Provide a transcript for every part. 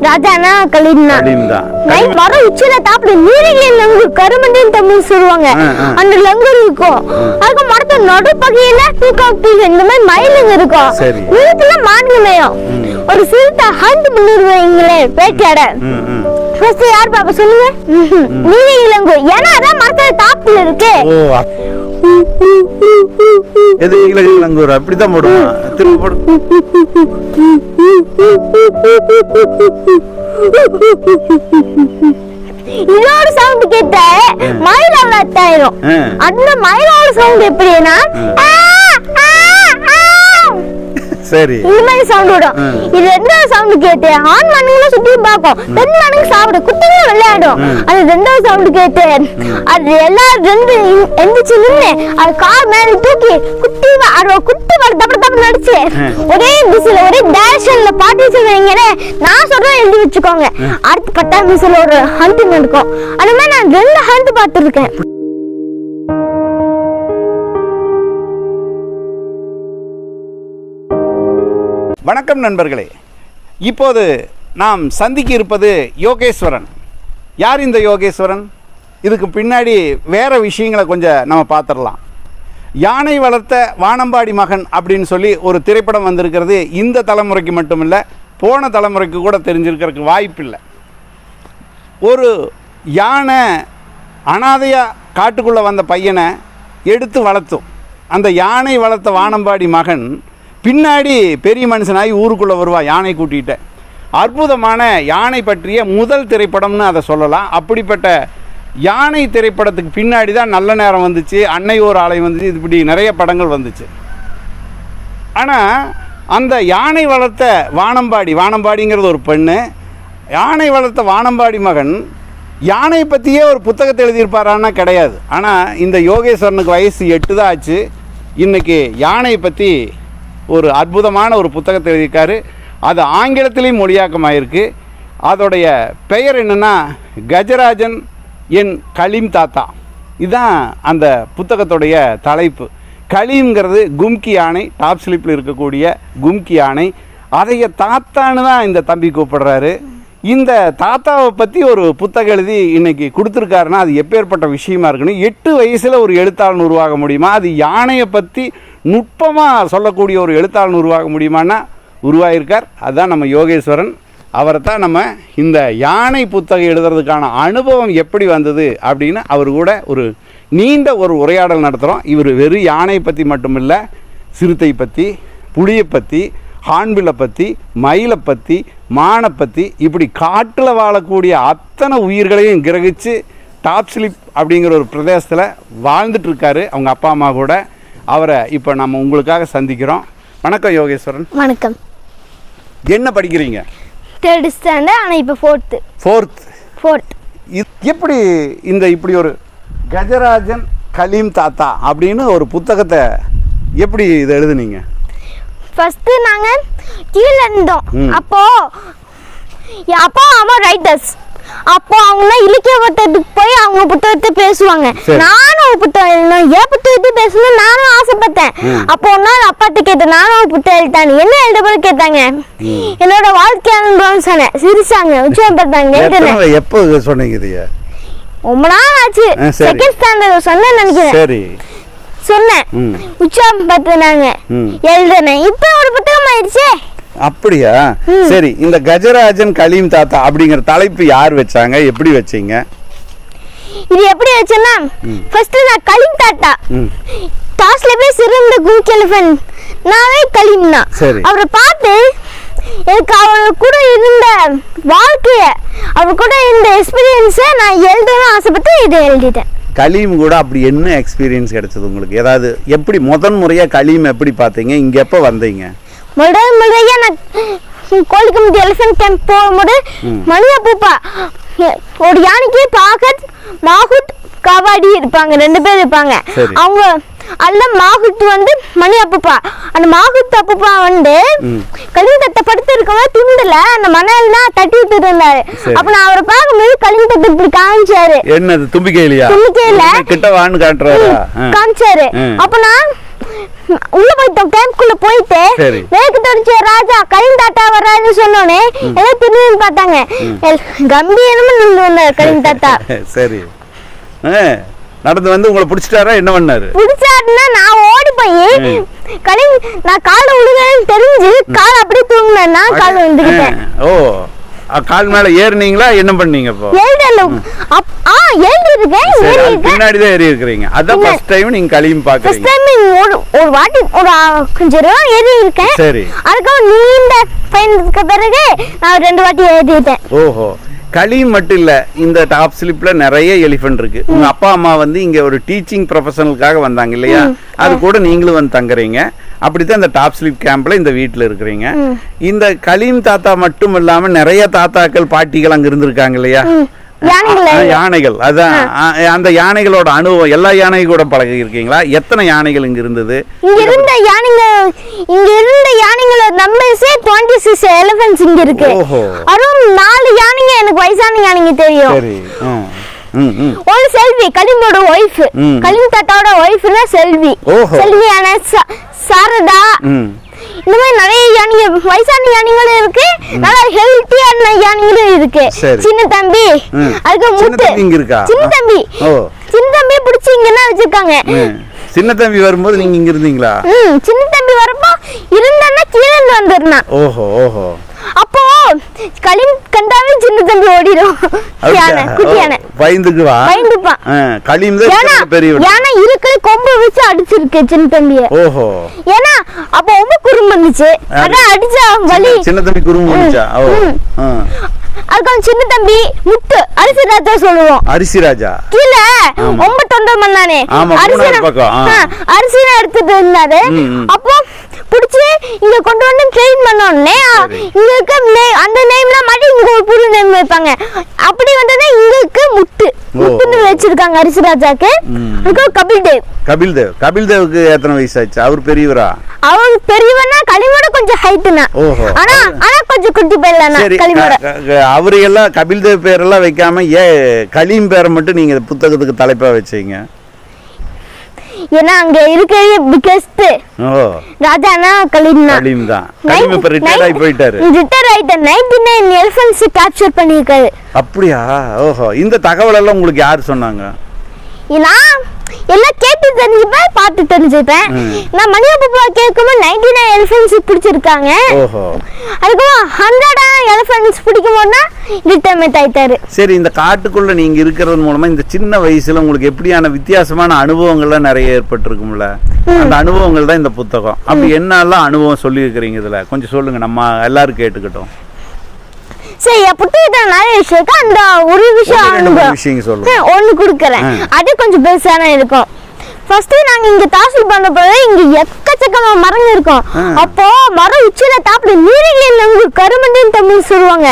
ராஜானா night மர உச்சில தாப்புல நீரிலே லங்கு கருமண்டின்னு தமிழ் சொல்லுவாங்க. ஆ, ஆ. அந்த லங்கு இருக்கும் அதுக்கு மரத்து நடுப்பகையில பீகாக் இந்த மாதிரி மயிலுங்க இருக்கும். வீட்டுல மான்கு மேயும் ஒரு சிறுத்தை ஹண்ட் பண்ணிடுவீங்களே வேட்டையாட. ஃபர்ஸ்ட் யார் பாப்பா சொல்லுங்க? நீங்க இளங்கோ. ஏன்னா அதான் மரத்துல டாப்ல இருக்கு. எது இளங்கூர் அப்படித்தான் போடுவான் திரும்ப போடு. இன்னொரு சவுண்ட் கேட்ட மயில் அவ்வளோ அத்தாயிரும் ஆ. அந்த மயிலோட சவுண்ட் எப்படின்னா. சரி. இந்த மாதிரி சவுண்ட் விடும். இது ரெண்டாவது சவுண்ட் கேட்டு ஆண் மனுங்களும் சுத்தி பார்க்கும். பெண் மனுங்க சாப்பிடு குட்டிங்க விளையாடும். அது ரெண்டாவது சவுண்ட் கேட்டு. அது எல்லாரும் ரெண்டு எந்திரிச்சு நின்று அது கால் மேல தூக்கி குட்டி அது குட்டி வர தப்பு தப்பு நடிச்சு. ஒரே திசையில ஒரே டேரக்ஷன்ல பாட்டி சொல்லுவீங்கன்னு நான் சொல்றேன் எழுதி வச்சுக்கோங்க. அடுத்து பத்தாம் திசையில ஒரு ஹண்ட் நடக்கும் அந்த மாதிரி நான் ரெண்டு ஹண்ட் பார்த்துருக்கேன் வணக்கம் நண்பர்களே. இப்போது நாம் சந்திக்க இருப்பது யோகேஸ்வரன். யார் இந்த யோகேஸ்வரன்? இதுக்கு பின்னாடி வேறு விஷயங்களை கொஞ்சம் நம்ம பார்த்துடலாம். யானை வளர்த்த வானம்பாடி மகன் அப்படின்னு சொல்லி ஒரு திரைப்படம் வந்திருக்கிறது இந்த தலைமுறைக்கு மட்டுமில்லை போன தலைமுறைக்கு கூட தெரிஞ்சிருக்கிறதுக்கு வாய்ப்பில்லை. ஒரு யானை அனாதையாக காட்டுக்குள்ளே வந்த பையனை எடுத்து வளர்த்தும். அந்த யானை வளர்த்த வானம்பாடி மகன் பின்னாடி பெரிய மனுஷனாகி ஊருக்குள்ளே வருவா யானை கூட்டிகிட்ட. அற்புதமான யானை பற்றிய முதல் திரைப்படம்னு அதை சொல்லலாம். அப்படிப்பட்ட யானை திரைப்படத்துக்கு பின்னாடி தான் நல்ல நேரம் வந்துச்சு அன்னை ஒரு ஆலை வந்துச்சு இப்படி நிறைய படங்கள் வந்துச்சு. ஆனால் அந்த யானை வளர்த்த வானம்பாடி வானம்பாடிங்கிறது ஒரு பெண்ணு யானை வளர்த்த வானம்பாடி மகன் யானை பற்றியே ஒரு புத்தகத்தை எழுதியிருப்பாரான்னா கிடையாது. ஆனால் இந்த யோகேஸ்வரனுக்கு வயசு எட்டு தான் ஆச்சு. இன்றைக்கி யானை பற்றி ஒரு அற்புதமான ஒரு புத்தகத்தை எழுதியிருக்காரு. அது ஆங்கிலத்திலையும் மொழியாக்கமாயிருக்கு. அதோடைய பெயர் என்னென்னா கஜராஜன் என் கலீம் தாத்தா. இதுதான் அந்த புத்தகத்துடைய தலைப்பு. கலீம்ங்கிறது கும்கி யானை டாப் ஸ்லிப்பில் இருக்கக்கூடிய கும்கி யானை. அதைய தாத்தான்னு தான் இந்த தம்பி கூப்பிடுறாரு. இந்த தாத்தாவை பற்றி ஒரு புத்தகம் எழுதி இன்னைக்கு கொடுத்துருக்காருன்னா அது எப்பேற்பட்ட விஷயமா இருக்கணும் எட்டு வயசில் ஒரு எழுத்தாளன் உருவாக முடியுமா? அது யானையை பற்றி நுட்பமாக சொல்லக்கூடிய ஒரு எழுத்தாளன் உருவாக முடியுமான்னா உருவாகியிருக்கார் அதுதான் நம்ம யோகேஸ்வரன். அவரை தான் நம்ம இந்த யானை புத்தகம் எழுதுறதுக்கான அனுபவம் எப்படி வந்தது அப்படின்னு அவர் கூட ஒரு நீண்ட ஒரு உரையாடல் நடத்துகிறோம் இவர் வெறும் யானை பற்றி மட்டுமில்லை சிறுத்தை பற்றி புளியை பற்றி ஹான்பிலை பற்றி மயிலை பற்றி மானை பற்றி இப்படி காட்டில் வாழக்கூடிய அத்தனை உயிர்களையும் கிரகிச்சு டாப் ஸ்லிப் அப்படிங்கிற ஒரு பிரதேசத்தில் வாழ்ந்துட்டுருக்காரு அவங்க அப்பா அம்மா கூட அவரை இப்போ நம்ம உங்களுக்காக சந்திக்கிறோம். வணக்கம் யோகேஸ்வரன். வணக்கம். என்ன படிக்கிறீங்க? தேர்ட் ஸ்டாண்டர்ட் ஆனால் இப்போ ஃபோர்த்து ஃபோர்த் ஃபோர்த் எப்படி இந்த இப்படி ஒரு கஜராஜன் கலீம் தாத்தா அப்படின்னு ஒரு புத்தகத்தை எப்படி இதை எழுதுனீங்க? ஃபர்ஸ்ட் நாங்க கீழே இருந்தோம். ம். அப்போ என் அப்பா அம்மா ரைட்டர்ஸ் அப்போ அவங்க இலக்கிய புத்தகத்துக்கு போய் அவங்க புத்தகத்தை பேசுவாங்க. நானும் ஒரு புத்தகம் எழுதணும். என் புத்தகத்தை பேசணும் நானும் ஆசைப்பட்டேன். அப்போ நாள் அப்பாட்ட கேட்டேன் நானும் புத்தகம் எழுதானு என்ன எழுத போல கேட்டாங்க. என்னோட வாழ்க்கை அனுபவம் சொன்னேன். சிரிச்சாங்க. எழுதுனேன் எத்தனை எப்போ சொன்னீங்க இதைய? ரொம்ப நாள் ஆச்சு. செகண்ட் ஸ்டாண்டர்ட் சொன்னேன் நினைக்கிறேன். சரி. சொன்னேன். ம். உற்சாகப்படுத்தினாங்க ம். எழுதுனேன். இப்போ ஒரு புத்தகம் ஆயிடுச்சே. அப்படியா? சரி இந்த கஜராஜன் கலீம் தாத்தா அப்படிங்கிற தலைப்பு யார் வச்சாங்க? எப்படி வச்சீங்க? இது எப்படி வச்சேன்னா ஃபர்ஸ்ட் நான் கலீம் தாத்தா. டாஸ்ல போய் சிறந்த குரூக் எலிஃபென்ட் நானே கலீம்னா. சரி. அவரை பார்த்து எனக்கு அவர் கூட இருந்த வாழ்க்கைய அவர் கூட இருந்த எக்ஸ்பீரியன்ஸை நான் எழுதணும்னு ஆசைப்பட்டு இதை எழுதிட்டேன். கலீம் கூட அப்படி என்ன எக்ஸ்பீரியன்ஸ் கிடைச்சது உங்களுக்கு? ஏதாவது எப்படி முதன் முறையா கலீம் எப்படி பார்த்தீங்க? இங்க எப்போ வந்தீங்க? முதல் முறையா நான் கோழிக்கம்பட்டி எலிஃபென்ட் கேம்ப் போகும்போது மணியா பூப்பா ஒரு யானைக்கு பாகத் மாகுத் கபாடி இருப்பாங்க ரெண்டு பேர் இருப்பாங்க. அவங்க அல்ல மாகுத் வந்து மணி அப்புப்பா அந்த மாகுத் அப்புப்பா வந்து கலிங்கத்தை படுத்து இருக்கவங்க துண்டுல அந்த மணல்னா தட்டி விட்டுட்டு இருந்தாரு. அப்ப நான் அவரை பார்க்கும்போது கலிங்கத்தை இப்படி காமிச்சாரு என்னது தும்பிக்கையிலையா தும்பிக்கையில. கிட்ட வான்னு காட்டுறாரா. காமிச்சாரு. அப்ப நான் உள்ள போயிட்டோம் கேம்ப்குள்ள போயிட்டு. வேக்கு தொடச்ச ராஜா கலிங் தாத்தா வர்றாரு கம்பின்னு சொன்னோடனே எல்லாம் திரும்பி பார்த்தாங்க. கம்பீரமா நின்று வந்தார் கலிங் தாத்தா. சரி. நடந்து வந்து உங்களை பிடிச்சிட்டாரா என்ன பண்ணாரு? பிடிச்சாருன்னா நான் ஓடி போய் கலிங் நான் காலை விழுகிறேன்னு தெரிஞ்சு கால் அப்படியே தூங்கினேன். நான் கால் வந்துக்கிட்டேன் ஓ. கால் மேல ஏறுனீங்களா? என்ன பண்ணீங்க இப்போ? பின்னாடி தான் ஏறி இருக்கிறீங்க அதான். ஃபர்ஸ்ட் டைம் நீங்க களியும் ஃபர்ஸ்ட் பாக்குறீங்க டைம் ஒரு ஒரு வாட்டி ஒரு கொஞ்சம் தூரம் ஏறி இருக்கேன் சரி. அதுக்கப்புறம் நீண்ட பயணத்துக்கு பிறகு நான் ரெண்டு வாட்டி எழுதிட்டேன் ஓஹோ. களி மட்டும் இல்ல இந்த டாப் ஸ்லிப்ல நிறைய எலிஃபென்ட் இருக்கு. உங்க அப்பா அம்மா வந்து இங்க ஒரு டீச்சிங் ப்ரொஃபஷனலுக்காக வந்தாங்க இல்லையா? அது கூட நீங்களும் வந்து தங்குறீங்க. அப்படித்தான் இந்த டாப் ஸ்லிப் கேம்ப்ல இந்த வீட்ல இருக்கிறீங்க. இந்த கலீம் தாத்தா மட்டும் இல்லாம நிறைய தாத்தாக்கள் பாட்டிகள் அங்க இருந்திருக்காங்க இல்லையா? யானைகள் யானைகள். அதான். அந்த யானைகளோட அனுபவம் எல்லா யானைகள் கூட பழகி இருக்கீங்களா எத்தனை யானைகள் இங்க இருந்தது? இங்க இருந்த யானைங்க இங்க இருந்த யானைங்கள நம்பர்ஸே டுவெண்ட்டி சிக்ஸ் எலிஃபென்ட்ஸ் இங்க இருக்கு. அதுவும் நாலு யானைங்க எனக்கு வயசான யானைங்க தெரியும். ஒரு செல்வி கலிமோட ஒய்ஃப். கலிம் தாத்தாவோட ஒய்ஃப்னா செல்வி. ஓஹோ. செல்வி யானை சா- சாரதா. இந்த மாதிரி நிறைய யானைங்க வயசான யானைங்களும் இருக்கு. நல்லா ஹெல்த்தியான யானைங்களும் இருக்கு. சின்ன தம்பி. அதுக்கு இருக்கா? சின்ன தம்பி. ஓ. சின்ன தம்பி பிடிச்சி இங்கன்னா வச்சிருக்காங்க. சின்ன தம்பி வரும்போது நீங்க இங்க இருந்தீங்களா? சின்ன தம்பி வரப்போ இருந்தான்னா கீழே இருந்து வந்துருந்தான் ஓஹோ ஓஹோ. அப்போ களிம் கண்டாவே சின்ன தம்பி ஓடிடும் யானை குட்டி யானை பயந்துக்கு வா பயந்துப்பான் களியும் தான் யானை இருக்கிற கொம்பு வச்சு அடிச்சிருக்கு சின்ன தம்பிய. ஓஹோ. ஏன்னா அப்ப ரொம்ப குறும்பு வந்துச்சு. அதான் அடிச்சா வலி. சின்ன- தம்பி குறும்பு ஓ. அதுக்கு சின்ன தம்பி முத்து அரிசி ராஜா சொல்லுவோம் அரிசி ராஜா கீழே. ரொம்ப தொண்டை பண்ணானே ஆ. அரிசினா எடுத்துட்டு இருந்தாரு. அப்போ புடிச்சு இங்க கொண்டு வந்து ட்ரெயின் பண்ண உடனே சரி. இங்க இருக்க அந்த நேம்லாம் மாட்டி இங்க ஒரு புது நேம் வைப்பாங்க அப்படி வந்தோடனே இங்க இருக்கு வச்சிருக்காங்க அரிசி ராஜாக்கு. அதுக்கு கபில் தேவ் கபில் தேவ் கபில் தேவுக்கு எத்தனை வயசு ஆச்சு? அவர் பெரியவரா? அவர் பெரியவனா களிமோட கொஞ்சம் ஹைட்டுனா ஓஹோ. ஆனா ஆனா கொஞ்சம் குட்டி பையலானா சரி களிமோட. அவரு எல்லாம் கபில் தேவ் பேரெல்லாம் வைக்காம ஏன் கலீம் பேரை மட்டும் நீங்க புத்தகத்துக்கு தலைப்பா வச்சீங்க? ஏன்னா அங்க இருக்கிற பிகெஸ்ட் ராஜானா கலீம் தான். கலீம் தான் கலீம் இப்ப ரிட்டையர்ட் ஆகி போயிட்டாரு ரிட்டையர் ஆயிட்டார் நைன்டி நைன் எலிஃபென்ட்ஸ் கேப்சர் பண்ணியிருக்காரு. அப்படியா? ஓஹோ. இந்த தகவல் எல்லாம் உங்களுக்கு யார் சொன்னாங்க? நான் எல்லாம் கேட்டு தெரிஞ்சுப்பேன் பார்த்து தெரிஞ்சுப்பேன். நான் மணியா பாப்பா கேட்கும்போது நைன்டி நைன் எலிஃபென்ட்ஸ் பிடிச்சிருக்காங்க. ஓஹோ. அதுக்கப்புறம் ஹண்ட்ரடா எலிஃபென்ட்ஸ் பிடிக்கும் போது தான் ரிட்டையர்மெண்ட் ஆயிட்டாரு. சரி இந்த காட்டுக்குள்ள நீங்க இருக்கிறது மூலமா இந்த சின்ன வயசுல உங்களுக்கு எப்படியான வித்தியாசமான அனுபவங்கள்லாம் நிறைய ஏற்பட்டிருக்கும்ல? அந்த அனுபவங்கள் தான் இந்த புத்தகம். அப்படி என்னெல்லாம் அனுபவம் சொல்லி இருக்கிறீங்க இதுல? கொஞ்சம் சொல்லுங்க நம்ம எல்லாரும் கேட்டுக்கிட்டோம். சரி புத்தகத்துல நிறைய விஷயம் இருக்கு. அந்த ஒரு விஷயம் சொல்லுங்க. ஒண்ணு கொடுக்குறேன். அது கொஞ்சம் பெருசான இருக்கும். ஃபர்ஸ்ட் நாங்க இங்க தாசில் பண்ண போது இங்க எக்கச்சக்கமா மரங்க இருக்கும். அப்போ மரம் உச்சியில தாப்புல நீரிலே லங்கு கருமண்டின்னு தமிழ் சொல்லுவாங்க.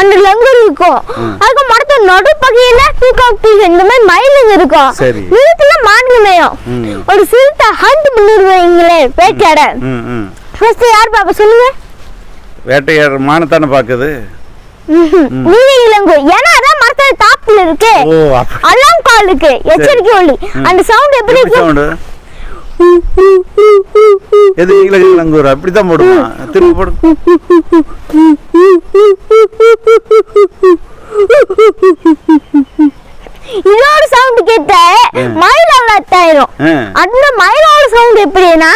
அந்த லங்கு இருக்கும். அதுக்கு மரத்து நடுப்பகையில பீகாக் இந்த மாதிரி மயிலுங்க இருக்கும். நிலத்துல மான்கு மேயும். ஒரு சிறுத்தை ஹண்ட் பண்ணிடுவீங்களே வேட்டையாட. ஃபர்ஸ்ட் யார் பாப்பா சொல்லுங்க. வேட்டையாடுற மானத்தானே பாக்குது நீரி இளங்கு. ஏன்னா அதான் மரத்துல தாப்புல இருக்கு. அலாம் கால் இருக்கு. எச்சரிக்கை ஒலி. அந்த சவுண்ட் எப்படி சவுண்டு எது நீலகிரி லங்கூர் அப்படித்தான் போடுமா. திருப்பி போடு. இதோட சவுண்ட் கேட்ட மயில். அந்த மயிலோட சவுண்ட் எப்படின்னா.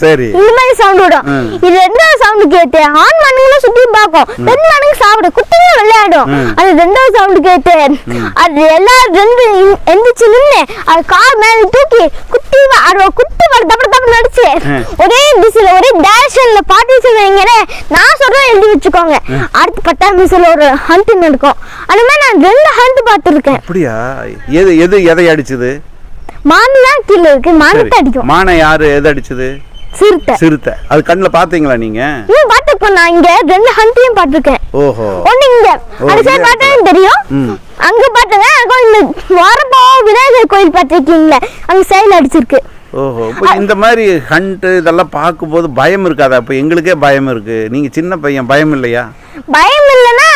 சரி. இந்த மாதிரி சவுண்ட் விடும். இது ரெண்டாவது சவுண்ட் கேட்டு ஆண் மனுங்களும் சுத்தி பார்க்கும். பெண் மனுங்க சாப்பிடும். குட்டிங்க விளையாடும். அது ரெண்டாவது சவுண்ட் கேட்டு அது எல்லா ரெண்டு எந்திரிச்சு நின்று அது கால் மேல தூக்கி குட்டி வ- அது குட்டி வர தப்பு தப்பு நடிச்சு. ஒரே திசையில ஒரே டேரக்ஷன்ல பாட்டி சொல்லுவீங்களே நான் சொல்றேன் எழுதி வச்சுக்கோங்க. அடுத்து பத்தாம் மிஸ்ல ஒரு ஹண்ட் நடக்கும். அந்த மாதிரி நான் ரெண்டு ஹண்ட் பார்த்துருக்கேன். அப்படியா? எது எது எதை அடிச்சது? மான் தான் கீழே இருக்கு. மானத்தை அடிக்கும். மானை யாரு எது அடிச்சது? சிறுத்தை. சிறுத்தை. அது கண்ணுல பாத்தீங்களா நீங்க? ம் பார்த்துருக்கோம் நான் இங்க ரெண்டு ஹண்டையும் பார்த்துருக்கேன். ஓஹோ. ஒண்ணு இங்க. அது சைடு பார்த்தாலும் தெரியும். அங்க பாத்துங்க அங்க இந்த வரப்போ விநாயகர் கோயில் பார்த்துருக்கீங்களே அங்க சைடுல அடிச்சிருக்கு. ஓஹோ இப்போ இந்த மாதிரி ஹண்ட்டு இதெல்லாம் பார்க்கும்போது பயம் இருக்காதா? இப்போ எங்களுக்கே பயம் இருக்கு. நீங்க சின்ன பையன் பயம் இல்லையா? பயம் இல்லைன்னா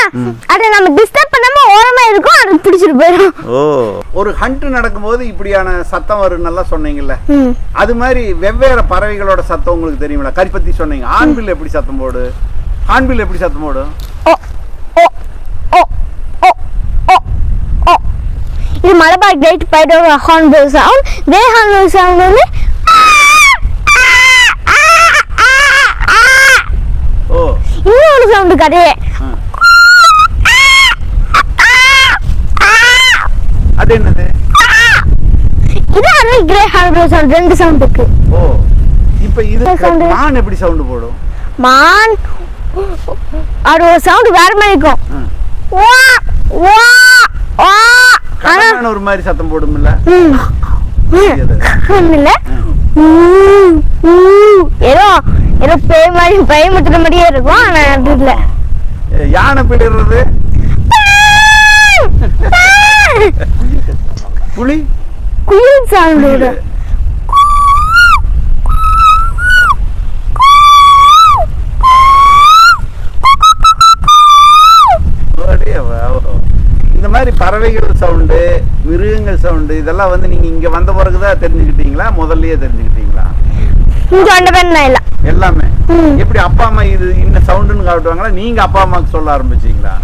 அதை நம்ம டிஸ்டர்ப் பண்ணாம ஓரமா இருக்கும் அது பிடிச்சிட்டு போயிடும். ஓ ஒரு ஹண்ட் நடக்கும்போது இப்படியான சத்தம் வரும்னு நல்லா சொன்னீங்கல்ல. அது மாதிரி வெவ்வேறு பறவைகளோட சத்தம் உங்களுக்கு தெரியுமில்ல? கரிப்பத்தி சொன்னீங்க. ஆண்பில் எப்படி சத்தம் போடு? ஆண்பில் எப்படி சத்தம் போடும்? ஓ ஓ ஓ ஓ ஓ ஓ இது Malabar great பைடோட hornbill sound grey hornbill sound வந்து ஓ இன்னொரு சவுண்டு கதையே. அது என்னது இது கிரே ஹார்ன்பில் சவுண்ட் ரெண்டு சவுண்ட் இருக்கு ஓ இப்போ இது? மான் எப்படி சவுண்டு போடும் மான் அது ஒரு சவுண்ட் வேற மாதிரி இருக்கும் வா வா ஆனா ஒரு மாதிரி சத்தம் போடும்ல. இல்ல. ஏதோ ஏதோ பேய் மாதிரி பயமுத்துற மாதிரியே இருக்கும் ஆனா அது இல்ல. யானை பிடிறது புலி? குயில் சவுண்ட் பறவைகள் சவுண்டு மிருகங்கள் சவுண்டு இதெல்லாம் வந்து நீங்க இங்க வந்த பிறகுதான் தெரிஞ்சுக்கிட்டீங்களா? முதல்லயே தெரிஞ்சுக்கிட்டீங்களா? இங்க வந்த இல்ல. எல்லாமே. எப்படி அப்பா அம்மா இது இந்த சவுண்டுன்னு காட்டுவாங்களா? நீங்க அப்பா அம்மாவுக்கு சொல்ல ஆரம்பிச்சீங்களா?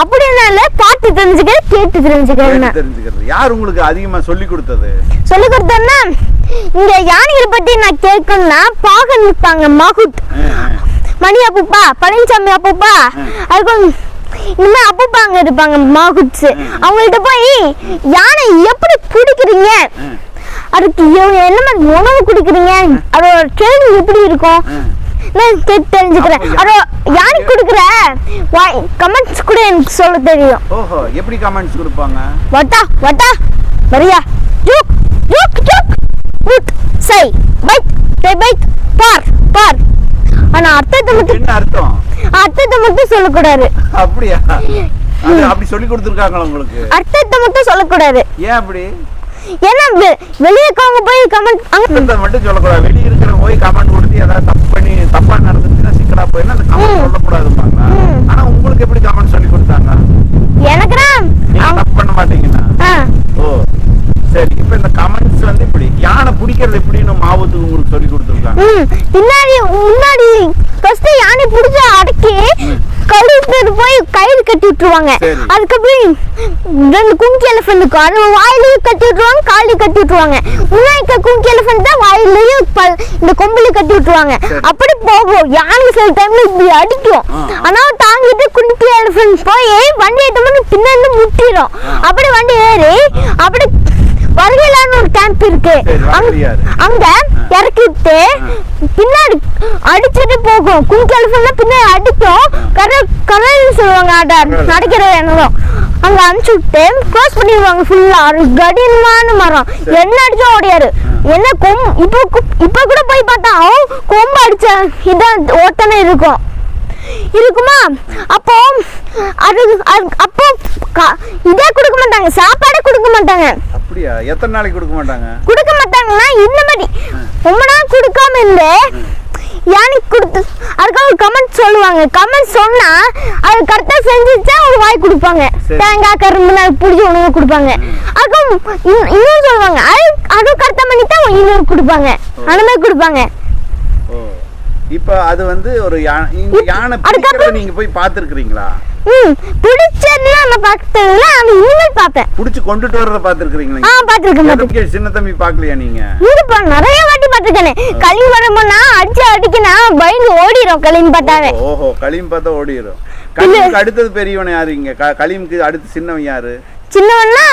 அப்படி இல்ல. பார்த்து தெரிஞ்சுக்க கேட்டு தெரிஞ்சுக்கிறேன் தெரிஞ்சுக்கிறது. யார் உங்களுக்கு அதிகமா சொல்லி கொடுத்தது? சொல்லி கொடுத்தேன்னா இங்க யானைகளை பத்தி நான் கேட்கணும்னா பாக நிற்பாங்க மகுத். மணி அப்பப்பா பழனிசாமி அப்பப்பா. ம். இனிமே அப்பப்பா அங்க இருப்பாங்க மாகுட்ஸ். அவங்கள்ட்ட போய் யானை எப்படி பிடிக்கிறீங்க. அதுக்கு என்ன மாதிரி உணவு கொடுக்குறீங்க? அதோட ட்ரெயினிங் எப்படி இருக்கும். நான் கேட்டு தெரிஞ்சுக்கிறேன். அதோ யானை கொடுக்குற கமெண்ட்ஸ் கூட எனக்கு சொல்ல தெரியும். ஓஹோ எப்படி கமெண்ட்ஸ் கொடுப்பாங்க? வட்டா வட்டா வரியா? ஜூக் ஜூக் ஜூக் குட் சை பைட் பைட் பார் பார். ஆனா அர்த்தத்தை மட்டும் என்ன அர்த்தம்? அர்த்தத்தை மட்டும் சொல்லக்கூடாது. அப்படியா? அப்படி சொல்லி கொடுத்துருக்காங்களா உங்களுக்கு? அர்த்தத்தை மட்டும் சொல்லக்கூடாது. ஏன் அப்படி? ஏன்னா வெளியே இருக்கவங்க போய் கமெண்ட் அங்க அர்த்தத்தை மட்டும் சொல்லக்கூடாது. வெளிய இருக்கிற போய் கமெண்ட் கொடுத்து ஏதாவது தப்பு பண்ணி தப்பா நடந்துச்சுன்னா சிக்கலா போயின்னா அந்த கமெண்ட் ம். ஆனா உங்களுக்கு எப்படி கமெண்ட் சொல்லி கொடுத்தாங்க? அவங்க- தப்பு பண்ண மாட்டீங்கன்னா? ஓ. சரி இப்போ இந்த கமெண்ட்ஸ் வந்து இப்படி யானை பிடிக்கிறது எப்படின்னு மாவத்துக்கு உங்களுக்கு சொல்லி கொடுத்துருக்காங்க பின்னாடி முன்னாடி ஃபர்ஸ்ட் யானை பிடிச்சி அடக்கி கழுத்துட்டு போய் கயிறு கட்டி விட்டுருவாங்க. அதுக்கப்புறம் ரெண்டு குங்கி எலிஃபென்ட் இருக்கும் அது வாயிலையும் கட்டி விட்டுருவாங்க காலையும் கட்டி விட்டுருவாங்க முன்னாடி குங்கி எலிஃபென்ட் தான் வாயிலையும் இந்த கொம்புலையும் கட்டி விட்டுருவாங்க. அப்படி போகும் யானை சில டைம்ல இப்படி அடிக்கும். ஆனா தாங்கிட்டு குட்டி எலிஃபென்ட் போய் வண்டி ஏற்றமுன்னு பின்னாடி முட்டிடும். அப்படி வண்டி ஏறி அப்படி வருகையிலான ஒரு கேம்ப் இருக்கு அங்க- வருகையாறு. அங்க இறக்கி விட்டு ஆ. பின்னாடி அடிச்சுட்டு போகும் குங்கு எலிஃபென்ட் பின்னாடி அடிக்கும் கரை கரைன்னு சொல்லுவாங்க அட. நடக்கிற இடம் அங்க அனுப்பிச்சு விட்டு க்ளோஸ் பண்ணிடுவாங்க ஃபுல்லா கடினமான மரம். என்ன அடிச்சா ஓடியாரு என்ன கொம் இப்போ இப்போ கூட போய் பார்த்தா கொம்பு அடிச்ச இதான் ஓட்டனே இருக்கும் இருக்குமா? அப்போ அது அப்போ இதே கொடுக்க மாட்டாங்க. சாப்பாடே கொடுக்க மாட்டாங்க. அப்படியா? எத்தனை நாளைக்கு கொடுக்க மாட்டாங்க? கொடுக்க மாட்டாங்கன்னா இந்த மாதிரி. ரொம்ப நாள் கொடுக்காம இருந்து யானைக்கு கொடுத்து அதுக்காக ஒரு கமெண்ட் சொல்லுவாங்க. கமெண்ட் சொன்னா அது கரெக்டா செஞ்சுச்சா ஒரு வாய் கொடுப்பாங்க. தேங்காய் கரும்பு அது பிடிச்ச உணவு கொடுப்பாங்க. அதுக்கும் இன்- இன்னும் சொல்லுவாங்க. அது அது கரெக்டா பண்ணிட்டா இன்னொரு கொடுப்பாங்க. அந்த மாதிரி கொடுப்பாங்க. இப்போ அது வந்து ஒரு யானை பிடிக்கிறத நீங்க போய் பார்த்துருக்குறீங்களா? ம் பிடிச்சதுன்னா நான் பார்த்ததுல அது இனிமேல் பார்ப்பேன். புடிச்சு கொண்டுட்டு வர்றத ஆ பார்த்துருக்குறீங்களா பார்த்துருக்கேன். சின்ன தம்பி பார்க்கலையா நீங்க? இருப்பா நிறைய வாட்டி பார்த்துருக்கேன். களி வரும்போனா அடிச்சு அடிக்கனா பயந்து ஓடிடும் களின்னு பார்த்தாவே. ஓஹோ, களிம் பார்த்தா ஓடிடும் களிமுக்கு அடுத்தது பெரியவன் யாரு இங்க? களிமுக்கு அடுத்து சின்னவன் யாரு? சின்னவன்னா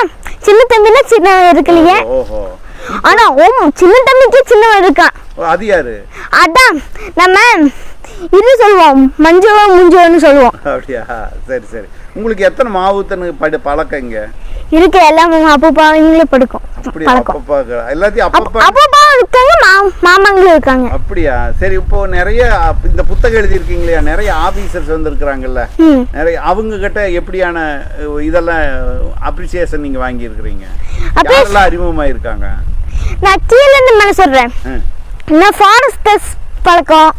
சின்ன தம்பினா சின்னவன் இருக்கு இல்லையா ஓஹோ. ஆனா ஓம் சின்ன தம்பிக்கு சின்னவன் இருக்கான் ஓ, அது யாரு? அதான் நம்ம இது சொல்லுவோம் மஞ்சளோ முஞ்சோன்னு சொல்லுவோம். அப்படியா? சரி சரி. உங்களுக்கு எத்தனை மாவுத்தனு படு பழக்கம் இங்க? இருக்கு எல்லாமே அப்பப்பா இவங்களே படுக்கும். அப்படியா பழக்கம். அப்பப்பா எல்லாத்தையும் அப்- அப்பப்பா அப்பப்பா இருக்காங்க மாமாங்களும் இருக்காங்க. அப்படியா? சரி இப்போ நிறைய இந்த புத்தகம் எழுதியிருக்கீங்க இல்லையா நிறைய ஆபீசர்ஸ் வந்து இருக்கிறாங்கல்ல ம். நிறைய அவங்க கிட்ட எப்படியான இதெல்லாம் அப்ரிசியேஷன் நீங்க வாங்கி இருக்கிறீங்க யாரெல்லாம் அறிமுகமா இருக்காங்க நான் கீழே இருந்து மேலே சொல்றேன். நான் ஃபாரஸ்டர்ஸ் பழக்கம்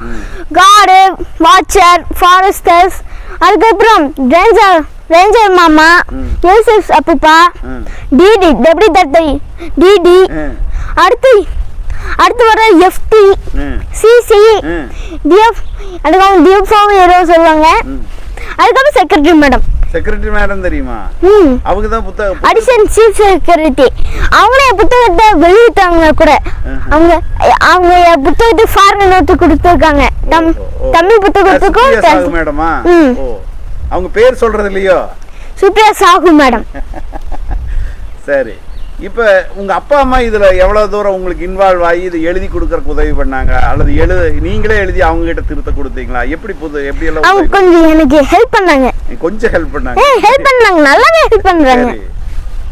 கார்டு வாட்சர் ஃபாரஸ்டர்ஸ் அதுக்கப்புறம் ரேஞ்சர் ரேஞ்சர் மாமா யூசஸ் அப்பப்பா. டிடி டெப்டி தட்டை டிடி. அடுத்து அடுத்து வர எஃப்டி. சிசி. டிஎஃப் அதுக்கப்புறம் டிஎஃப்ஓ ஏதோ சொல்லுவாங்க அதுக்கப்புறம் செக்ரட்டரி மேடம் செக்ரட்டரி மேடம் தெரியுமா? அவங்க தான் புத்தகம் அடிஷன் சீஃப் செக்யூரிட்டி அவங்களே புத்தகத்தை வெளியிட்டாங்க கூட. அவங்க அவங்க புத்தகத்தை ஃபாரின் நோட்டு கொடுத்துருக்காங்க. தமிழ் புத்தகத்துக்கும் மேடமா? அவங்க பேர் சொல்றது இல்லையோ? சுப்ரியா சாகு மேடம். சரி. இப்போ உங்க அப்பா அம்மா இதுல எவ்வளவு தூரம் உங்களுக்கு இன்வால்வ் ஆகி இது எழுதி கொடுக்கறக்கு உதவி பண்ணாங்க? அல்லது எழுத நீங்களே எழுதி அவங்க கிட்ட திருத்த கொடுத்தீங்களா? எப்படி புது எப்படி எல்லாம் கொஞ்சம் எனக்கு ஹெல்ப் பண்ணாங்க? கொஞ்சம் ஹெல்ப் பண்ணாங்க. ஹெல்ப் பண்ணாங்க. நல்லாவே ஹெல்ப் பண்றாங்க.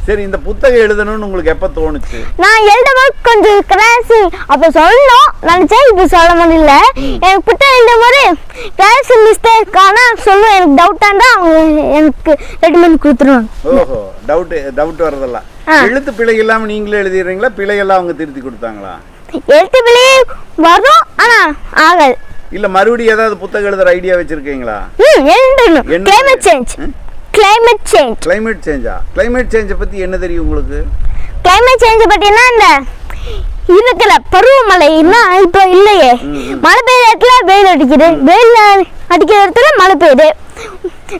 சரி இந்த புத்தகம் எழுதணும்னு உங்களுக்கு எப்ப தோணுச்சு? நான் எழுதும்போது கொஞ்சம் கிராஸ் அப்ப சொல்லணும். நினைச்சேன் இப்ப சொல்ல முடியல. எனக்கு புத்தகம் எழுதும்போது கிராஸ் மிஸ்டேக் ஆனா சொல்லுவேன். எனக்கு டவுட்டா இருந்தா அவங்க எனக்கு ரெடி பண்ணி கொடுத்துருவாங்க. ஓஹோ டவுட் டவுட் வர்றதெல்லாம் ஆ. எழுத்து பிழை இல்லாம நீங்களே எழுதிடுறீங்களா? பிழையெல்லாம் அவங்க திருத்தி கொடுத்தாங்களா? எழுத்து பிள்ளையே வரும் ஆனா ஆகாது இல்ல மறுபடியும் ஏதாவது புத்தகம் எழுதுற ஐடியா வச்சிருக்கீங்களா? எழுதணும். என்ன? Climate change? Climate change climate சேஞ்சா பத்தி என்ன தெரியும் உங்களுக்கு? கிளைமேட் சேஞ்ச் பார்த்தீங்கன்னா இந்த இருக்குல்ல பருவமழை இன்னும் இப்போ இல்லையே? மழை பெய்யுற இடத்துல வெயில் அடிக்குது. வெயில் அடிக்கிற இடத்துல மழை பெய்யுது.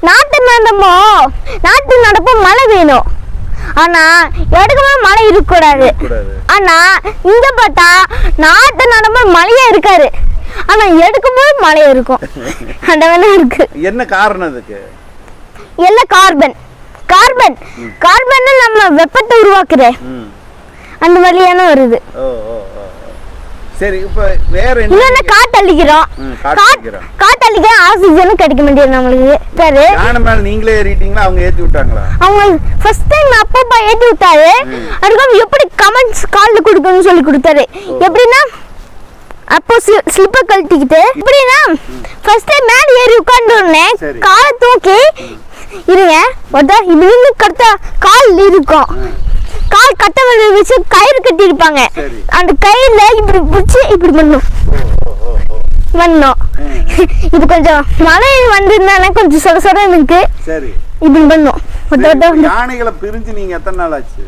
நாட்டு நடமோ நாட்டு நடப்போ மழை வேணும் ஆனா எடுக்கும்போது மழை இருக்கக்கூடாது. கூடாது ஆனா இங்க பார்த்தா நாட்டு நடமோ மழையே இருக்காது. ஆனா எடுக்கும்போது மழை இருக்கும். அந்த வேணா இருக்கு. என்ன காரணம் அதுக்கு? எல்லாம் கார்பன். கார்பன். கார்பன் நம்ம வெப்பத்தை உருவாக்குற அந்த வழியான வருது. சரி இப்போ வேற என்ன காத்தளிக்கிறோம். காத்தளிக்க ஆக்சிஜனும் கிடைக்க மாட்டேங்குது நம்மளுக்கு. சரி யானை மேல நீங்களே ஏறிட்டீங்களா? அவங்க ஏத்தி விட்டாங்களா? அவங்க ஃபர்ஸ்ட் டைம் அப்பப்பா ஏற்றி விட்டாரு. அதுக்கப்புறம் எப்படி கமெண்ட்ஸ் காலில் கொடுக்கணும்னு சொல்லி கொடுத்தாரு. எப்படின்னா அப்போ ஸ்லிப்பர் கழட்டிக்கிட்டு எப்படின்னா ஃபர்ஸ்ட் டைம் மேலே ஏறி உட்கார்ந்து உடனே. காலை தூக்கி இருங்க. ஒருத்தா இப்படி இருந்து கட்ட கால் இருக்கும். கால் கட்ட வச்சு கயிறு கட்டி இருப்பாங்க. அந்த கயிறுல இப்படி பிடிச்சி இப்படி பண்ணும் பண்ணோம் இது கொஞ்சம் மழை வந்திருந்தானே கொஞ்சம் சொர சொர இருக்கு. இப்படி பண்ணும் யானைகளை பிரிஞ்சு நீங்க எத்தனை நாள் ஆச்சு?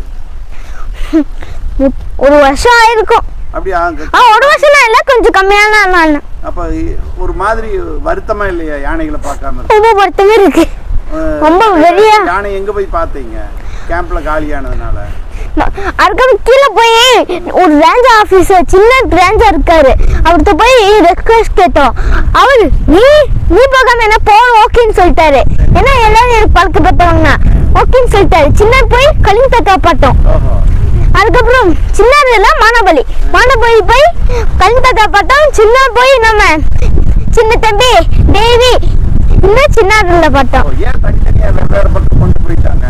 ஒரு வருஷம் ஆயிருக்கும். அப்படி ஆங்க- ஆ ஒரு வருஷம் இல்ல கொஞ்சம் கம்மியான நாள். அப்ப ஒரு மாதிரி வருத்தமா இல்லையா? யானைகளை பார்க்காம? ரொம்ப வருத்தமே இருக்கு. ரொம்ப வெளிய யானை எங்க போய் பார்த்தீங்க? கேம்ப்ல காலியானதுனால. அதுக்கப்புறம் கீழே போய் ஒரு ரேஞ்சர் ஆபீசர் சின்ன ரேஞ்சர் இருக்காரு. அவர்கிட்ட போய் ரெக்வஸ்ட் கேட்டோம். அவர் நீ நீ பார்க்காம என்ன போ ஓகேன்னு சொல்லிட்டாரு. ஏன்னா எல்லாரும் எனக்கு பழக்கப்பட்டவங்க ஓகேன்னு சொல்லிட்டாரு. சின்ன போய் கலிங்க காப்பாட்டோம் ஓஹோ. அதுக்கப்புறம் சின்னதுல மானபலி. மானபலி போய் கலிங்க காப்பாட்டோம் சின்ன போய் நம்ம சின்ன தம்பி தேவி இன்னும் ஏன் தனித்தனியா வெவ்வேறு பக்கம் கொண்டு போயிட்டாங்க?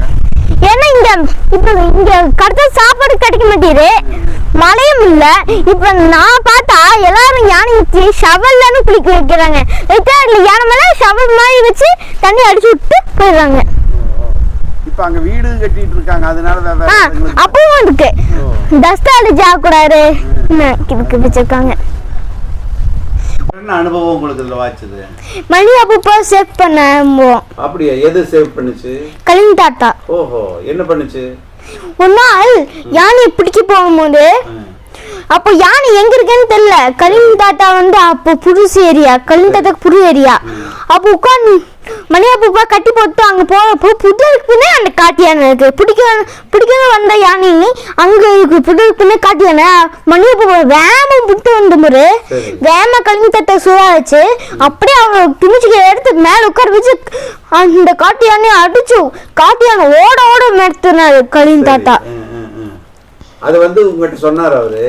ஏன்னா இங்க இப்ப இங்க கரெக்டா சாப்பாடு கிடைக்க மாட்டேங்குது. மழையும் இல்ல. இப்ப நான் பார்த்தா எல்லாரும் யானைக்கு ஷவல்லான்னு குளிக்க வைக்கிறாங்க. அதுல யானை மேல ஷவல் மாதிரி வச்சு தண்ணி அடிச்சு விட்டு போயிடுறாங்க. இப்ப அங்க வீடு கட்டிட்டு இருக்காங்க. அதனால அப்பவும் இருக்கு. டஸ்ட் அடிச்சு ஆகக்கூடாது. இதுக்கு வச்சிருக்காங்க என்ன அனுபவம் உங்களுக்கு இதுல வாச்சுது மணி அப்பப்போ சேவ் பண்ண போவோம் அப்படியா? எது சேவ் பண்ணுச்சு? கலிங் தாத்தா. ஓஹோ என்ன பண்ணுச்சு? ஒரு நாள் யானையை பிடிக்க போகும்போது. அப்போ யானை எங்க இருக்குன்னு தெரியல. கலிங் தாத்தா வந்து அப்போ புதுசு ஏரியா கலிங் தாத்தா புது ஏரியா. அப்போ உட்காந்து மணி அப்பா கட்டி போட்டு அங்க போறப்போ புதருக்குன்னே அந்த காட்டு யானை இருக்கு. பிடிக்க பிடிக்கணும் வந்த யானை அங்க இருக்கு. புதருக்குன்னே காட்டு யானை. மணி அப்பா வேம விட்டு வந்த முறை. வேம கலிங் தாத்தா சூழா வச்சு அப்படியே அவங்க துணிச்சுக்க எடுத்து மேல உட்கார வச்சு அந்த காட்டு யானையை அடிச்சு காட்டு யானை ஓட ஓட மெடுத்துனாரு கலிங் தாத்தா. அது வந்து உங்ககிட்ட சொன்னாரா அவரு?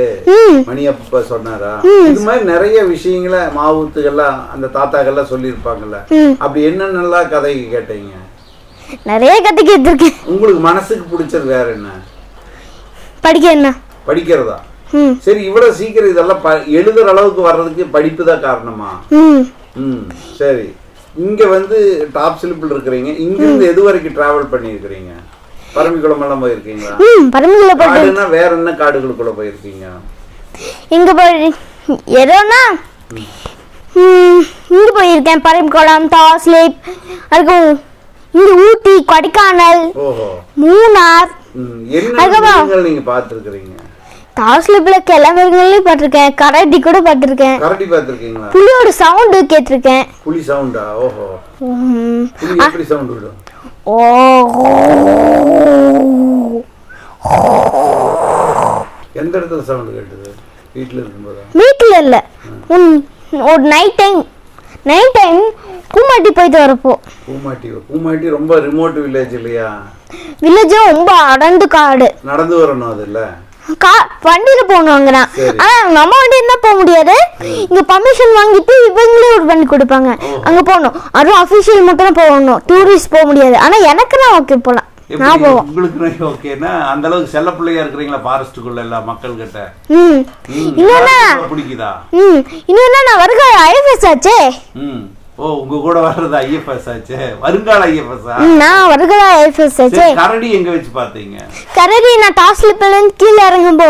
மணி அப்பா சொன்னாரா? இது மாதிரி நிறைய விஷயங்களை மாவுத்துகள்லாம் அந்த தாத்தாக்கள்லாம் சொல்லியிருப்பாங்கல்ல. அப்படி என்னென்னலாம் கதை கேட்டீங்க? நிறைய கத்துக்கிட்டு இருக்கேன் உங்களுக்கு மனசுக்கு பிடிச்சது வேற என்ன? படிக்க என்ன? படிக்கிறதா? சரி இவ்வளவு சீக்கிரம் இதெல்லாம் எழுதுற அளவுக்கு வர்றதுக்கு படிப்பு தான் காரணமா? ம். சரி. இங்க வந்து டாப் ஸ்லிப்பில் இருக்கிறீங்க. இங்கிருந்து எது வரைக்கும் டிராவல் பண்ணியிருக்கிறீங்க? பரம்பிக்குளம் எல்லாம் போயிருக்கீங்களா? ம் பரமக்குள்ள போட்டு காடுன்னா வேற என்ன காடுகளுக்குள்ள போயிருக்கீங்க? இங்க போய் எதோனா இங்க போயிருக்கேன். பரமக்குளம் டாஸ்லேப் அதுக்கும் இங்க ஊட்டி கொடைக்கானல் ஓஹோ. மூணார். ம், என்ன அதுக்கப்புறம்? மிருகங்கள் நீங்க பார்த்துருக்கிறீங்க? டாஸ்லேப்ல கிள மிருகங்களையும் பார்த்திருக்கேன். கரடி கூட பார்த்திருக்கேன். கரடி பார்த்துருக்கீங்களா? புலியோட சவுண்டு கேட்டிருக்கேன். புலி சவுண்டா ஓஹோ. ம், புலி எப்படி சவுண்ட் விடும்? எந்த இடத்துல சவுண்ட் கேட்டது? வீட்டில் இருக்கும்போதா? வீட்டில் இல்லை. ஒரு நைட் டைம் நைட் டைம் கூமாட்டி போயிட்டு வரப்போ. பூமாட்டி பூமாட்டி ரொம்ப ரிமோட் வில்லேஜ் இல்லையா? வில்லேஜும் ரொம்ப அடர்ந்து காடு. நடந்து வரணும் அது இல்ல? கா வண்டியில போகணும் அங்கனா சரி. ஆனா நம்ம வண்டி இருந்தா போக முடியாது. இங்க பர்மிஷன் வாங்கிட்டு இவங்களே ஒரு வண்டி கொடுப்பாங்க. அங்க போகணும். அதுவும் அபிஷியல் மட்டும் தான் போகணும். டூரிஸ்ட் போக முடியாது. ஆனா எனக்கு நான் ஓகே போலாம் நான் போவோம். உங்களுக்கு ஓகேன்னா அந்த அளவுக்கு செல்ல பிள்ளையா இருக்கிறீங்களா ஃபாரஸ்ட்டுக்குள்ள எல்லாம் மக்கள் கிட்ட ம் இன்னொன்னா பிடிக்குதா? ம். இன்னொன்னா நான் வருக ஐஎஃப்எஸ் ஆச்சே. ம். ஓ உங்க கூட வர்றது ஐஎஃப்எஸ் ஆச்சே. வருங்கால ஐஎஃப்எஸ்ஆ ம், நான் வருக ஐஎஃப்எஸ் ஆச்சே. கரடி எங்க வச்சு பாத்தீங்க கரடி நான் டாஸ்ல இருந்து கீழே இறங்கும்போ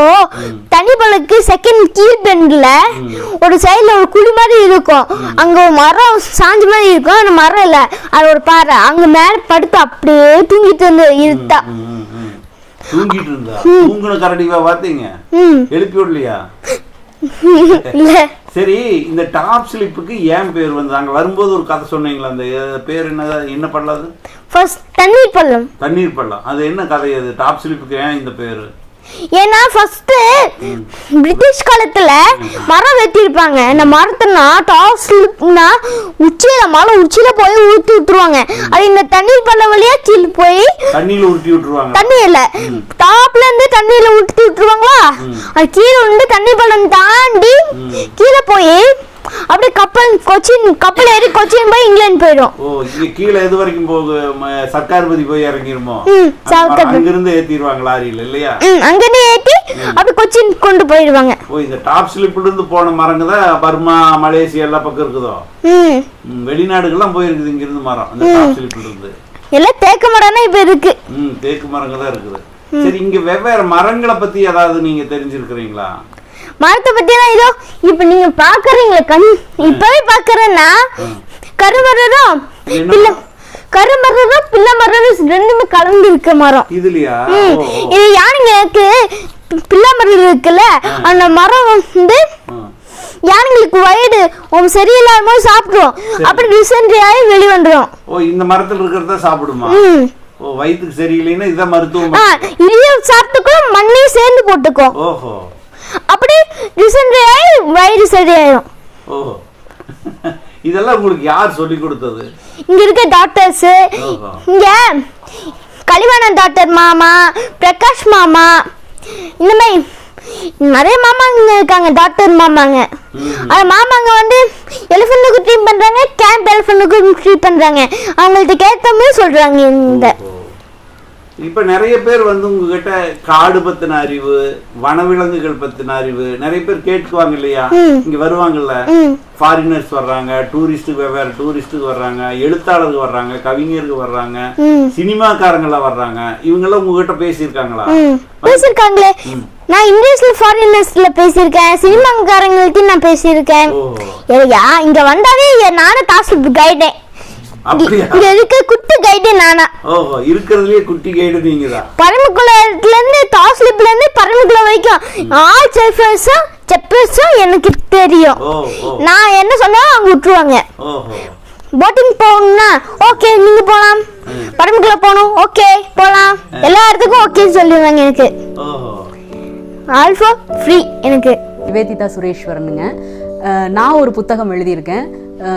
தனி பழக்கு செகண்ட் கீழ் பெண்ட்ல ஒரு சைடுல ஒரு குழி மாதிரி இருக்கும். அங்க ஒரு மரம் சாஞ்ச மாதிரி இருக்கும். அந்த மரம் இல்ல. அது ஒரு பாறை. அங்க மேல படுத்து அப்படியே தூங்கிட்டு இருந்து இருட்டா. தூங்கிட்டு இருந்தா? தூங்குன கரடிவா பாத்தீங்க? எழுப்பி விடலையா? சரி இந்த டாப் ஸ்லிப்புக்கு ஏன் பேர் வந்து அங்க வரும்போது ஒரு கதை சொன்னீங்களா? அந்த பேர் என்ன என்ன பள்ளம் ஃபர்ஸ்ட் தண்ணீர் பள்ளம். தண்ணீர் பள்ளம். அது என்ன கதை அது? டாப் ஸ்லிப்புக்கு ஏன் இந்த பேரு? ஏன்னா ஃபர்ஸ்ட் பிரிட்டிஷ் காலத்துல மரம் வெட்டியிருப்பாங்க. இந்த மரத்துனா டாப் ஸ்லிப்னா உச்சியில மலை உச்சியில போய் ஊத்தி விட்டுருவாங்க. அது இந்த தண்ணீர் பள்ளம் வழியா கீழே போய் தண்ணியில உருட்டி விட்டுருவாங்க. தண்ணி இல்ல. டாப்ல இருந்து தண்ணியில ஊத்தி விட்டுருவாங்களா? அது கீழே வந்து தண்ணி பள்ளம் தாண்டி கீழே போய் அப்படியே கப்பல் கொச்சின் கப்பல் ஏறி கொச்சின் போய் இங்கிலாந்து போயிடும் ஓ இங்க கீழே எது வரைக்கும் போக சர்க்கார்பதி போய் இறங்கிருமோ? சர்க்கார்பதி. அங்கிருந்து ஏத்திடுவாங்க லாரியில இல்லையா? ம், அங்கிருந்து ஏத்தி அப்படியே கொச்சின் கொண்டு போயிடுவாங்க. ஓ இந்த டாப் ஸ்லிப்ல இருந்து போன மரங்க தான் பர்மா மலேசியா எல்லா பக்கம் இருக்குதோ? ம். ம், வெளிநாடுகள்லாம் போயிருக்குது இங்க இருந்து மரம் அந்த டாப் ஸ்லிப்ல இருந்து எல்லாம் தேக்க மரம்னா இப்ப இருக்கு. ம் தேக்கு மரங்க தான் இருக்குது. சரி இங்க வெவ்வேறு மரங்களை பத்தி ஏதாவது நீங்க தெரிஞ்சிருக்கிறீங்களா? மரத்தை பத்தி தான் இதோ இப்ப நீங்க பாக்குறீங்களா கண். இப்பவே பாக்குறேன்னா கருமரம்? பிள்ளை கருமரம் பிள்ளை மரம் ரெண்டுமே கலந்து இருக்க மரம். இதுலயா. இது யானைங்க இருக்கு? பி- பிள்ளை மரம் இருக்குல்ல அந்த மரம் வந்து. யானைங்களுக்கு வயது உம் சரியில்லாத போது சாப்பிடுவோம் அப்புறம் டிசென்ட்ரி ஆகி வெளிவந்துடும் ஓ இந்த மரத்துல இருக்கிறத சாப்பிடுமா? ஓ வயிற்றுக்கு சரியில்லைன்னா இதான் மருத்துவம் இதையும் சாப்பிட்டுக்கும் மண்ணையும் சேர்ந்து போட்டுக்கும் ஓஹோ. அப்படி டிசென்ட்ரி ஆகி வயிறு சரியாயிடும் ஓஹோ இதெல்லாம் உங்களுக்கு யார் சொல்லி கொடுத்தது? இங்க இருக்க டாக்டர்ஸ் இங்க கலிவாணன் டாக்டர் மாமா பிரகாஷ் மாமா இந்த மாதிரி நிறைய மாமாங்க இருக்காங்க டாக்டர் மாமாங்க. அந்த மாமாங்க வந்து எலிஃபண்ட்டுக்கு ட்ரீட் பண்றாங்க கேம்ப் எலிஃபண்ட்டுக்கு ட்ரீட் பண்றாங்க. அவங்கள்ட்ட கேட்ட மாதிரி சொல்றாங்க இந்த. இப்ப நிறைய பேர் வந்து உங்ககிட்ட காடு பத்தின அறிவு வனவிலங்குகள் பத்தின அறிவு நிறைய பேர் கேட்டுக்குவாங்க இல்லையா? இங்க வருவாங்கல்ல? ஃபாரினர்ஸ் வர்றாங்க டூரிஸ்ட்டுக்கு வெவ்வேறு டூரிஸ்ட்டுக்கு வர்றாங்க எழுத்தாளர்கள் வர்றாங்க கவிஞர்கள் வர்றாங்க ம். சினிமாக்காரங்களாம் வர்றாங்க. இவங்கெல்லாம் உங்ககிட்ட பேசியிருக்காங்களா? பேசியிருக்காங்களே. நான் இங்கிலீஷ்ல ஃபாரினர்ஸ்ல பேசியிருக்கேன். சினிமாக்காரங்கள்ட்ட நான் பேசியிருக்கேன். இங்க வந்தாவே நானும் காசு கைடே அப்படியா? இங்க இருக்க குத்து கைடே நானா. ஓஹோ இருக்கிறதுலயே குட்டி கைடு நீங்க தான் பரமக்குளத்துல இருந்து டாஸ்லிப்ல இருந்து பரமக்குள வரைக்கும் ஆல் செஃபர்ஸும் செப்பர்ஸும் எனக்கு தெரியும். நான் என்ன சொன்னாலும் அவங்க விட்டுருவாங்க. ஓஹோ. போட்டிங் போகணும்னா ஓகே நீங்க போலாம். பரமக்குள போகணும் ஓகே போலாம். எல்லா இடத்துக்கும் ஓகே சொல்லிடுவாங்க எனக்கு. ஓஹோ. ஆல்ஃபோ ஃப்ரீ எனக்கு. நிவேதிதா சுரேஸ்வரனுங்க. நான் ஒரு புத்தகம் எழுதியிருக்கேன்.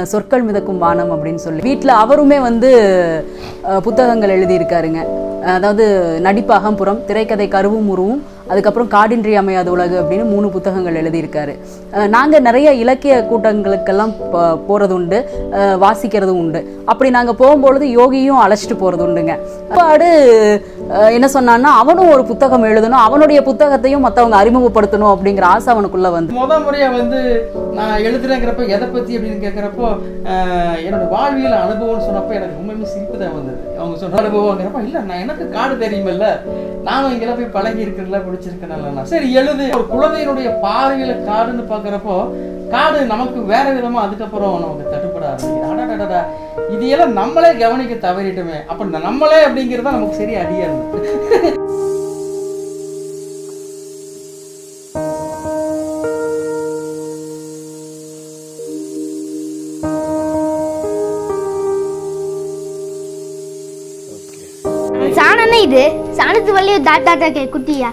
சொற்கள் மிதக்கும் வானம் அப்படின்னு சொல்லி. வீட்டில் அவருமே வந்து புத்தகங்கள் எழுதியிருக்காருங்க. அதாவது நடிப்பு அகம்புறம் திரைக்கதை கருவும் உருவும் அதுக்கப்புறம் காடின்றி அமையாத உலகு அப்படின்னு மூணு புத்தகங்கள் எழுதியிருக்காரு. நாங்கள் நிறைய இலக்கிய கூட்டங்களுக்கெல்லாம் போகிறது போறது உண்டு வாசிக்கிறது வாசிக்கிறதும் உண்டு. அப்படி நாங்க போகும்பொழுது யோகியும் அழைச்சிட்டு போறது உண்டுங்க பாடு என்ன சொன்னான்னா அவனும் ஒரு புத்தகம் எழுதணும் அவனுடைய புத்தகத்தையும் மத்தவங்க அறிமுகப்படுத்தணும் அப்படிங்கிற ஆசை அவனுக்குள்ள வந்து. முத முறையா வந்து நான் எழுதுறேங்கிறப்ப எதை பற்றி அப்படின்னு கேட்குறப்போ என்னோட வாழ்வியல் அனுபவம்னு சொன்னப்போ எனக்கு உண்மையுமே சிரிப்பு தான் வந்தது. அவங்க சொன்ன அனுபவங்கிறப்ப இல்லை நான் எனக்கு காடு தெரியுமில்ல. நானும் இங்கெல்லாம் போய் பழகி இருக்கிறதுல பிடிச்சிருக்கேன் சரி எழுது. ஒரு குழந்தையினுடைய பார்வையில காடுன்னு பார்க்குறப்போ காடு நமக்கு வேற விதமா அதுக்கப்புறம் நமக்கு தட்டுப்பட ஆரம்பிக்குது. இது எல்லாம் நம்மளே கவனிக்க தவறிட்டோமே. அப்ப நம்மளே அப்படிங்கிறது தான் நமக்கு சரியா அடியா சாணத்து வழியும் தாத்தா தாக்கே குட்டியா?